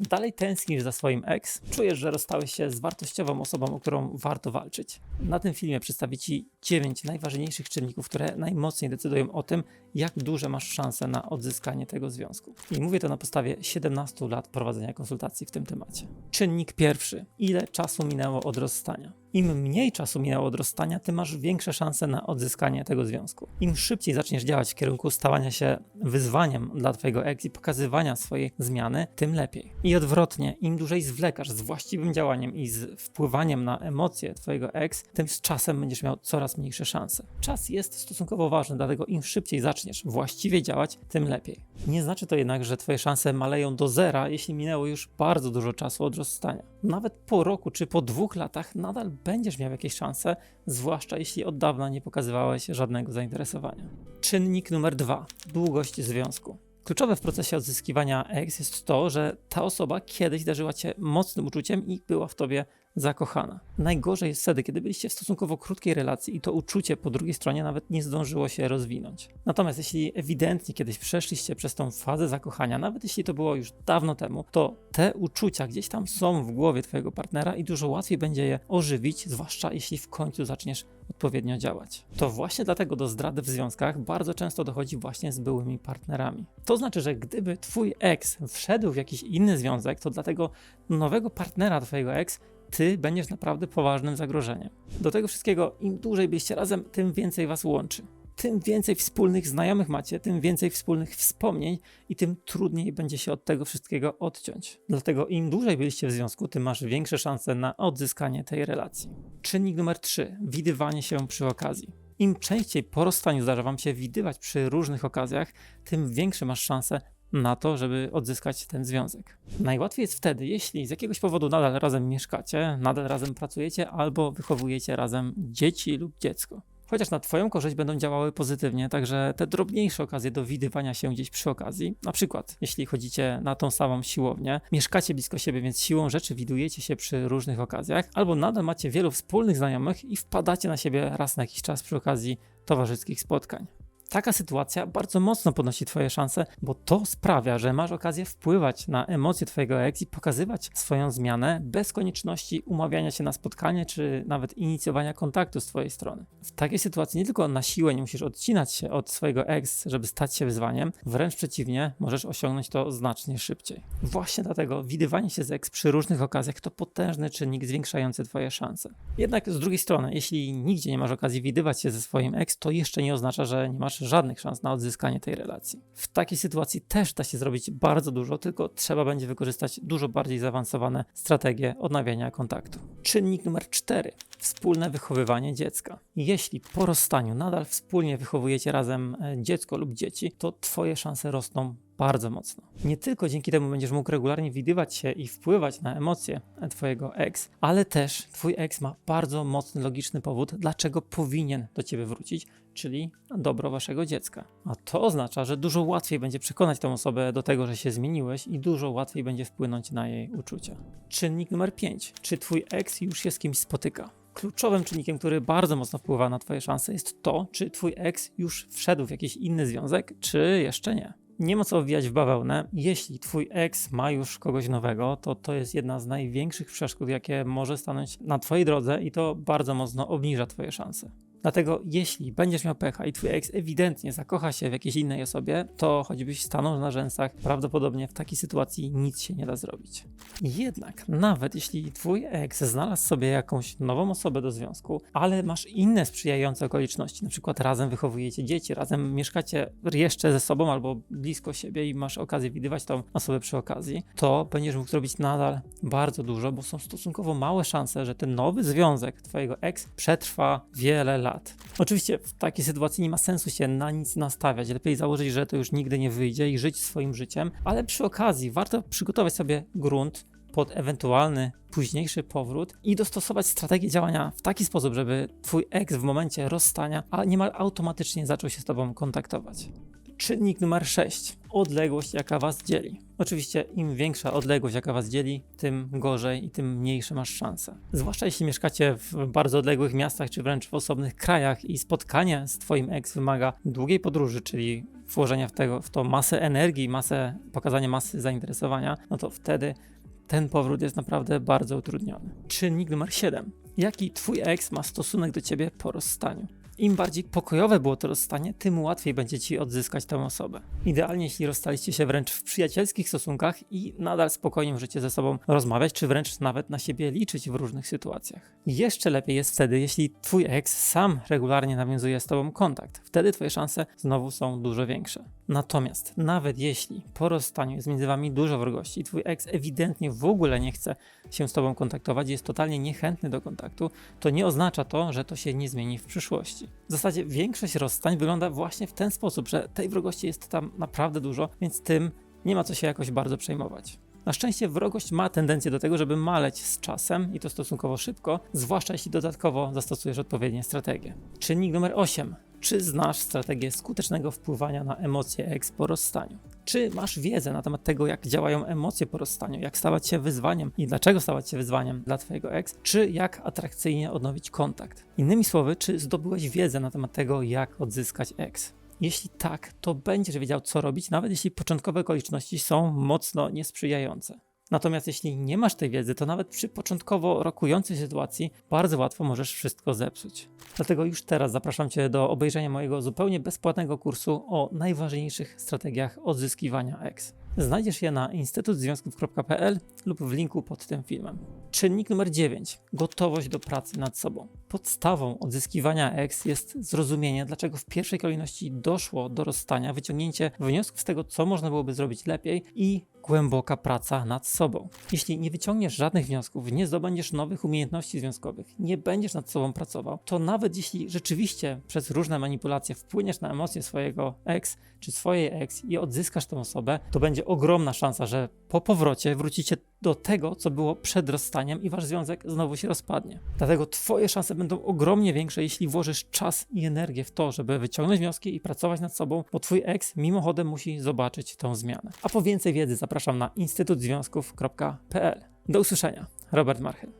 Dalej tęsknisz za swoim ex? Czujesz, że rozstałeś się z wartościową osobą, o którą warto walczyć? Na tym filmie przedstawię Ci 9 najważniejszych czynników, które najmocniej decydują o tym, jak duże masz szanse na odzyskanie tego związku. I mówię to na podstawie 17 lat prowadzenia konsultacji w tym temacie. Czynnik pierwszy. Ile czasu minęło od rozstania? Im mniej czasu minęło od rozstania, tym masz większe szanse na odzyskanie tego związku. Im szybciej zaczniesz działać w kierunku stawania się wyzwaniem dla Twojego ex i pokazywania swojej zmiany, tym lepiej. I odwrotnie, im dłużej zwlekasz z właściwym działaniem i z wpływaniem na emocje Twojego ex, tym z czasem będziesz miał coraz mniejsze szanse. Czas jest stosunkowo ważny, dlatego im szybciej zaczniesz właściwie działać, tym lepiej. Nie znaczy to jednak, że Twoje szanse maleją do zera, jeśli minęło już bardzo dużo czasu od rozstania. Nawet po roku czy po dwóch latach nadal będziesz miał jakieś szanse, zwłaszcza jeśli od dawna nie pokazywałeś żadnego zainteresowania. Czynnik numer dwa: długość związku. Kluczowe w procesie odzyskiwania ex jest to, że ta osoba kiedyś darzyła cię mocnym uczuciem i była w tobie zakochana. Najgorzej jest wtedy, kiedy byliście w stosunkowo krótkiej relacji i to uczucie po drugiej stronie nawet nie zdążyło się rozwinąć. Natomiast jeśli ewidentnie kiedyś przeszliście przez tą fazę zakochania, nawet jeśli to było już dawno temu, to te uczucia gdzieś tam są w głowie twojego partnera i dużo łatwiej będzie je ożywić, zwłaszcza jeśli w końcu zaczniesz odpowiednio działać. To właśnie dlatego do zdrady w związkach bardzo często dochodzi właśnie z byłymi partnerami. To znaczy, że gdyby twój ex wszedł w jakiś inny związek, to dla tego nowego partnera twojego ex ty będziesz naprawdę poważnym zagrożeniem. Do tego wszystkiego, im dłużej byliście razem, tym więcej was łączy. Tym więcej wspólnych znajomych macie, tym więcej wspólnych wspomnień i tym trudniej będzie się od tego wszystkiego odciąć. Dlatego im dłużej byliście w związku, tym masz większe szanse na odzyskanie tej relacji. Czynnik numer 3. Widywanie się przy okazji. Im częściej po rozstaniu zdarza wam się widywać przy różnych okazjach, tym większe masz szanse na to, żeby odzyskać ten związek. Najłatwiej jest wtedy, jeśli z jakiegoś powodu nadal razem mieszkacie, nadal razem pracujecie albo wychowujecie razem dzieci lub dziecko. Chociaż na Twoją korzyść będą działały pozytywnie, także te drobniejsze okazje do widywania się gdzieś przy okazji, na przykład jeśli chodzicie na tą samą siłownię, mieszkacie blisko siebie, więc siłą rzeczy widujecie się przy różnych okazjach, albo nadal macie wielu wspólnych znajomych i wpadacie na siebie raz na jakiś czas przy okazji towarzyskich spotkań. Taka sytuacja bardzo mocno podnosi Twoje szanse, bo to sprawia, że masz okazję wpływać na emocje Twojego ex i pokazywać swoją zmianę bez konieczności umawiania się na spotkanie czy nawet inicjowania kontaktu z Twojej strony. W takiej sytuacji nie tylko na siłę nie musisz odcinać się od swojego ex, żeby stać się wyzwaniem, wręcz przeciwnie, możesz osiągnąć to znacznie szybciej. Właśnie dlatego widywanie się z ex przy różnych okazjach to potężny czynnik zwiększający Twoje szanse. Jednak z drugiej strony, jeśli nigdzie nie masz okazji widywać się ze swoim ex, to jeszcze nie oznacza, że nie masz żadnych szans na odzyskanie tej relacji. W takiej sytuacji też da się zrobić bardzo dużo, tylko trzeba będzie wykorzystać dużo bardziej zaawansowane strategie odnawiania kontaktu. Czynnik numer 4. Wspólne wychowywanie dziecka. Jeśli po rozstaniu nadal wspólnie wychowujecie razem e, dziecko lub dzieci, to Twoje szanse rosną bardzo mocno. Nie tylko dzięki temu będziesz mógł regularnie widywać się i wpływać na emocje Twojego ex, ale też Twój ex ma bardzo mocny, logiczny powód, dlaczego powinien do Ciebie wrócić, czyli dobro Waszego dziecka. A to oznacza, że dużo łatwiej będzie przekonać tę osobę do tego, że się zmieniłeś i dużo łatwiej będzie wpłynąć na jej uczucia. Czynnik numer 5. Czy Twój ex już się z kimś spotyka? Kluczowym czynnikiem, który bardzo mocno wpływa na Twoje szanse, jest to, czy Twój ex już wszedł w jakiś inny związek, czy jeszcze nie nie ma co owijać w bawełnę. Jeśli twój ex ma już kogoś nowego, to to jest jedna z największych przeszkód, jakie może stanąć na twojej drodze i to bardzo mocno obniża twoje szanse. Dlatego jeśli będziesz miał pecha i twój ex ewidentnie zakocha się w jakiejś innej osobie, to choćbyś stanął na rzęsach, prawdopodobnie w takiej sytuacji nic się nie da zrobić. Jednak nawet jeśli twój ex znalazł sobie jakąś nową osobę do związku, ale masz inne sprzyjające okoliczności, na przykład razem wychowujecie dzieci, razem mieszkacie jeszcze ze sobą albo blisko siebie i masz okazję widywać tą osobę przy okazji, to będziesz mógł zrobić nadal bardzo dużo, bo są stosunkowo małe szanse, że ten nowy związek twojego ex przetrwa wiele lat lat. Oczywiście w takiej sytuacji nie ma sensu się na nic nastawiać. Lepiej założyć, że to już nigdy nie wyjdzie i żyć swoim życiem, ale przy okazji warto przygotować sobie grunt pod ewentualny późniejszy powrót i dostosować strategię działania w taki sposób, żeby twój ex w momencie rozstania a niemal automatycznie zaczął się z tobą kontaktować. Czynnik numer 6. Odległość, jaka was dzieli. Oczywiście, im większa odległość, jaka was dzieli, tym gorzej i tym mniejsze masz szanse. Zwłaszcza jeśli mieszkacie w bardzo odległych miastach, czy wręcz w osobnych krajach i spotkanie z twoim ex wymaga długiej podróży, czyli włożenia w, tego, w to masę energii, masę, pokazania masy zainteresowania, no to wtedy ten powrót jest naprawdę bardzo utrudniony. Czynnik numer 7. Jaki twój ex ma stosunek do ciebie po rozstaniu? Im bardziej pokojowe było to rozstanie, tym łatwiej będzie ci odzyskać tę osobę. Idealnie, jeśli rozstaliście się wręcz w przyjacielskich stosunkach i nadal spokojnie możecie ze sobą rozmawiać, czy wręcz nawet na siebie liczyć w różnych sytuacjach. Jeszcze lepiej jest wtedy, jeśli twój ex sam regularnie nawiązuje z tobą kontakt. Wtedy twoje szanse znowu są dużo większe. Natomiast nawet jeśli po rozstaniu jest między wami dużo wrogości i twój ex ewidentnie w ogóle nie chce się z tobą kontaktować, jest totalnie niechętny do kontaktu, to nie oznacza to, że to się nie zmieni w przyszłości. W zasadzie większość rozstań wygląda właśnie w ten sposób, że tej wrogości jest tam naprawdę dużo, więc tym nie ma co się jakoś bardzo przejmować. Na szczęście wrogość ma tendencję do tego, żeby maleć z czasem i to stosunkowo szybko, zwłaszcza jeśli dodatkowo zastosujesz odpowiednie strategie. Czynnik numer 8. Czy znasz strategię skutecznego wpływania na emocje ex po rozstaniu? Czy masz wiedzę na temat tego, jak działają emocje po rozstaniu, jak stawać się wyzwaniem i dlaczego stawać się wyzwaniem dla Twojego ex, czy jak atrakcyjnie odnowić kontakt? Innymi słowy, czy zdobyłeś wiedzę na temat tego, jak odzyskać ex? Jeśli tak, to będziesz wiedział, co robić, nawet jeśli początkowe okoliczności są mocno niesprzyjające. Natomiast jeśli nie masz tej wiedzy, to nawet przy początkowo rokującej sytuacji bardzo łatwo możesz wszystko zepsuć. Dlatego już teraz zapraszam Cię do obejrzenia mojego zupełnie bezpłatnego kursu o najważniejszych strategiach odzyskiwania ex. Znajdziesz je na instytutzwiązków.pl lub w linku pod tym filmem. Czynnik numer 9. Gotowość do pracy nad sobą. Podstawą odzyskiwania ex jest zrozumienie, dlaczego w pierwszej kolejności doszło do rozstania, wyciągnięcie wniosków z tego, co można byłoby zrobić lepiej i głęboka praca nad sobą. Jeśli nie wyciągniesz żadnych wniosków, nie zdobędziesz nowych umiejętności związkowych, nie będziesz nad sobą pracował, to nawet jeśli rzeczywiście przez różne manipulacje wpłyniesz na emocje swojego ex czy swojej ex i odzyskasz tę osobę, to będzie ogromna szansa, że po powrocie wrócicie do tego, co było przed rozstaniem i wasz związek znowu się rozpadnie. Dlatego twoje szanse będą ogromnie większe, jeśli włożysz czas i energię w to, żeby wyciągnąć wnioski i pracować nad sobą, bo twój ex mimochodem musi zobaczyć tę zmianę. A po więcej wiedzy zapraszam na instytutzwiązków.pl. Do usłyszenia. Robert Marchel.